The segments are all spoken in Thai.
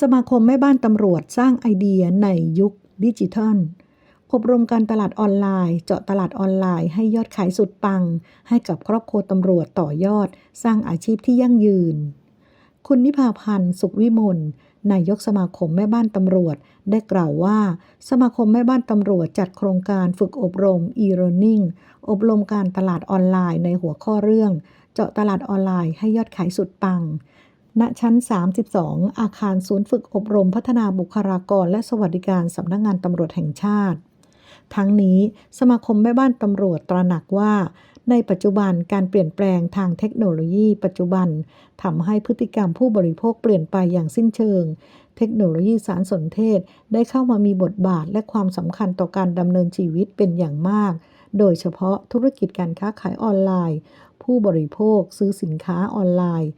สมาคมแม่บ้านตำรวจสร้างไอเดียในยุคดิจิทัล อบรมการตลาดออนไลน์ เจาะตลาดออนไลน์ให้ยอดขายสุดปัง ให้กับครอบครัวตำรวจต่อยอด สร้างอาชีพที่ยั่งยืน คุณนิพาพันธ์สุขวิมลนายกสมาคมแม่บ้านตำรวจ ได้กล่าวว่า สมาคมแม่บ้านตำรวจจัดโครงการฝึกอบรม e-learning อบรมการตลาดออนไลน์ในหัวข้อเรื่อง เจาะตลาดออนไลน์ให้ยอดขายสุดปัง ณชั้น 32 อาคารศูนย์ฝึกอบรมพัฒนาบุคลากรและสวัสดิการสำนักงานตำรวจแห่งชาติ ทั้งนี้สมาคมแม่บ้านตำรวจตระหนักว่า ในปัจจุบันการเปลี่ยนแปลงทางเทคโนโลยี ปัจจุบันทำให้พฤติกรรมผู้บริโภคเปลี่ยนไปอย่างสิ้นเชิง เทคโนโลยีสารสนเทศได้เข้ามามีบทบาทและความสำคัญต่อการดำเนินชีวิตเป็นอย่างมาก โดยเฉพาะธุรกิจการค้าขายออนไลน์ ผู้บริโภคซื้อสินค้าออนไลน์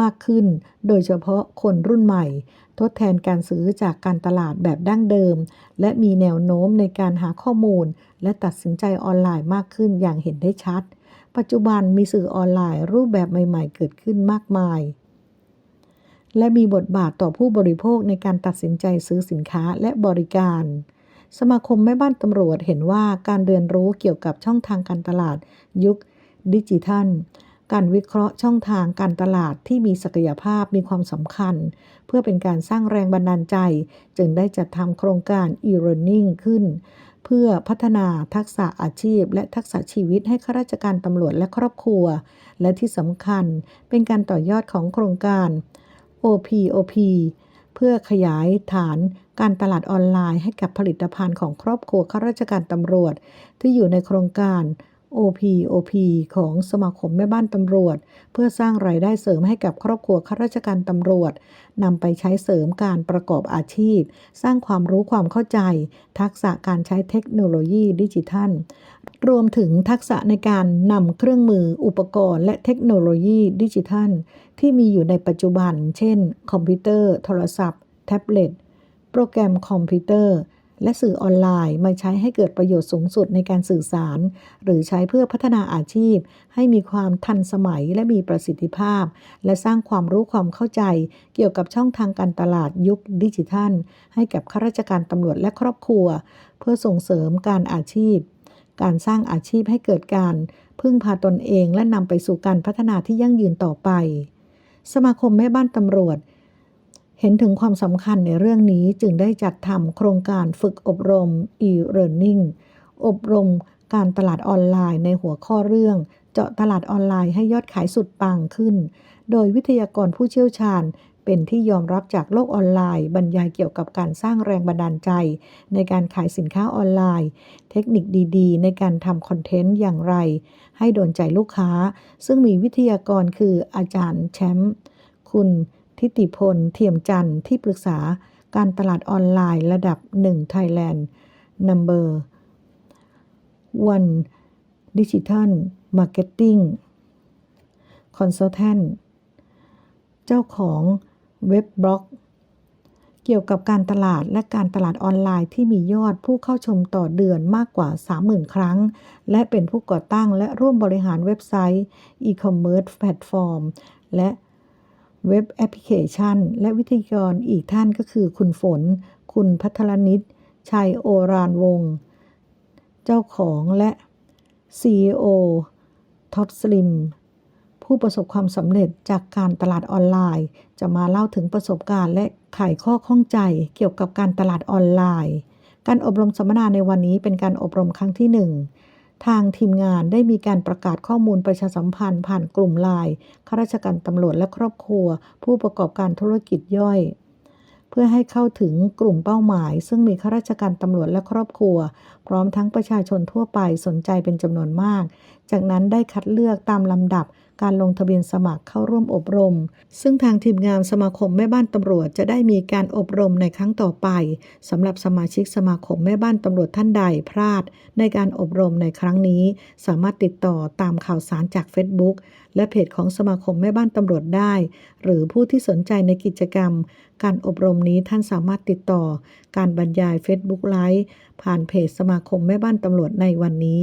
มากขึ้น โดยเฉพาะคนรุ่นใหม่ ทดแทนการซื้อจากการตลาดแบบดั้งเดิม และมีแนวโน้มในการหาข้อมูล และตัดสินใจออนไลน์มากขึ้นอย่างเห็นได้ชัด ปัจจุบันมีสื่อออนไลน์รูปแบบใหม่ ๆ เกิดขึ้นมากมาย และมีบทบาทต่อผู้บริโภคในการตัดสินใจซื้อสินค้าและบริการสมาคมแม่บ้านตำรวจเห็นว่าการเรียนรู้เกี่ยวกับช่องทางการตลาดยุคดิจิทัล การวิเคราะห์ช่องทางการตลาดที่มีศักยภาพมีความสำคัญ เพื่อเป็นการสร้างแรงบันดาลใจ จึงได้จัดทำโครงการ e-learning ขึ้น เพื่อพัฒนาทักษะอาชีพ และทักษะชีวิตให้ข้าราชการตำรวจและครอบครัว และที่สำคัญเป็นการต่อยอดของโครงการ OPOP เพื่อขยายฐานการตลาดออนไลน์ให้กับผลิตภัณฑ์ของครอบครัวข้าราชการตำรวจ ที่อยู่ในโครงการ OPOP ของสมาคมแม่บ้านตำรวจ เพื่อสร้างรายได้เสริมให้กับครอบครัวข้าราชการตำรวจนำไปใช้เสริมการประกอบอาชีพ สร้างความรู้ความเข้าใจ ทักษะการใช้เทคโนโลยีดิจิทัล รวมถึงทักษะในการนำเครื่องมืออุปกรณ์และเทคโนโลยีดิจิทัล ที่มีอยู่ในปัจจุบัน เช่น คอมพิวเตอร์ โทรศัพท์ แท็บเล็ตโปรแกรมคอมพิวเตอร์ และสื่อออนไลน์มาใช้ให้เกิดประโยชน์สูงสุดในการสื่อสาร หรือใช้เพื่อพัฒนาอาชีพ ให้มีความทันสมัยและมีประสิทธิภาพ และสร้างความรู้ความเข้าใจ เกี่ยวกับช่องทางการตลาดยุคดิจิทัล ให้กับข้าราชการตำรวจและครอบครัว เพื่อส่งเสริมการอาชีพ การสร้างอาชีพให้เกิดการ พึ่งพาตนเองและนำไปสู่การพัฒนาที่ยั่งยืนต่อไปสมาคมแม่บ้านตำรวจ เห็นถึงความสำคัญในเรื่องนี้จึงได้จัดทำโครงการฝึกอบรม e-learning อบรมการตลาดออนไลน์ในหัวข้อเรื่อง เจาะตลาดออนไลน์ให้ยอดขายสุดปังขึ้น โดยวิทยากรผู้เชี่ยวชาญ เป็นที่ยอมรับจากโลกออนไลน์ บรรยายเกี่ยวกับการสร้างแรงบันดาลใจ ในการขายสินค้าออนไลน์ เทคนิคดีๆ ในการทำคอนเทนต์อย่างไร ให้โดนใจลูกค้า ซึ่งมีวิทยากรคืออาจารย์แชมป์คุณ ทิติพล เทียมจันทร์ที่ปรึกษาการตลาดออนไลน์ระดับ1 Thailand Number 1 Digital Marketing Consultant เจ้าของเว็บบล็อก เกี่ยวกับการตลาดและการตลาดออนไลน์ที่มียอดผู้เข้าชมต่อเดือนมากกว่า 30,000 ครั้ง และเป็นผู้ก่อตั้งและร่วมบริหารเว็บไซต์ e-commerce แพลตฟอร์มและ เว็บแอปพลิเคชัน และวิทยากรอีกท่านก็คือคุณฝน คุณพัทรนิตชัยโอรานวงศ์เจ้าของและ CEO Top Slim ผู้ประสบความสำเร็จจากการตลาดออนไลน์ จะมาเล่าถึงประสบการณ์และไขข้อข้องใจเกี่ยวกับการตลาดออนไลน์ การอบรมสัมมนาในวันนี้เป็นการอบรมครั้งที่หนึ่ง ทางทีมงานได้มีการประกาศข้อมูลประชาสัมพันธ์ผ่านกลุ่มไลน์ข้าราชการตำรวจและครอบครัว ผู้ประกอบการธุรกิจย่อย เพื่อให้เข้าถึงกลุ่มเป้าหมาย ซึ่งมีข้าราชการตำรวจและครอบครัว พร้อมทั้งประชาชนทั่วไปสนใจเป็นจำนวนมาก จากนั้นได้คัดเลือกตามลำดับ การลงทะเบียนสมัครเข้าร่วมอบรม ซึ่งทางทีมงานสมาคมแม่บ้านตำรวจจะได้มีการอบรมในครั้งต่อไปสำหรับสมาชิกสมาคมแม่บ้านตำรวจท่านใดพลาด ในการอบรมในครั้งนี้ สามารถติดต่อตามข่าวสารจาก Facebook และเพจของสมาคมแม่บ้านตำรวจได้ หรือผู้ที่สนใจในกิจกรรม การอบรมนี้ท่านสามารถติดต่อ การบรรยาย Facebook ไลฟ์ผ่านเพจสมาคมแม่บ้านตำรวจในวันนี้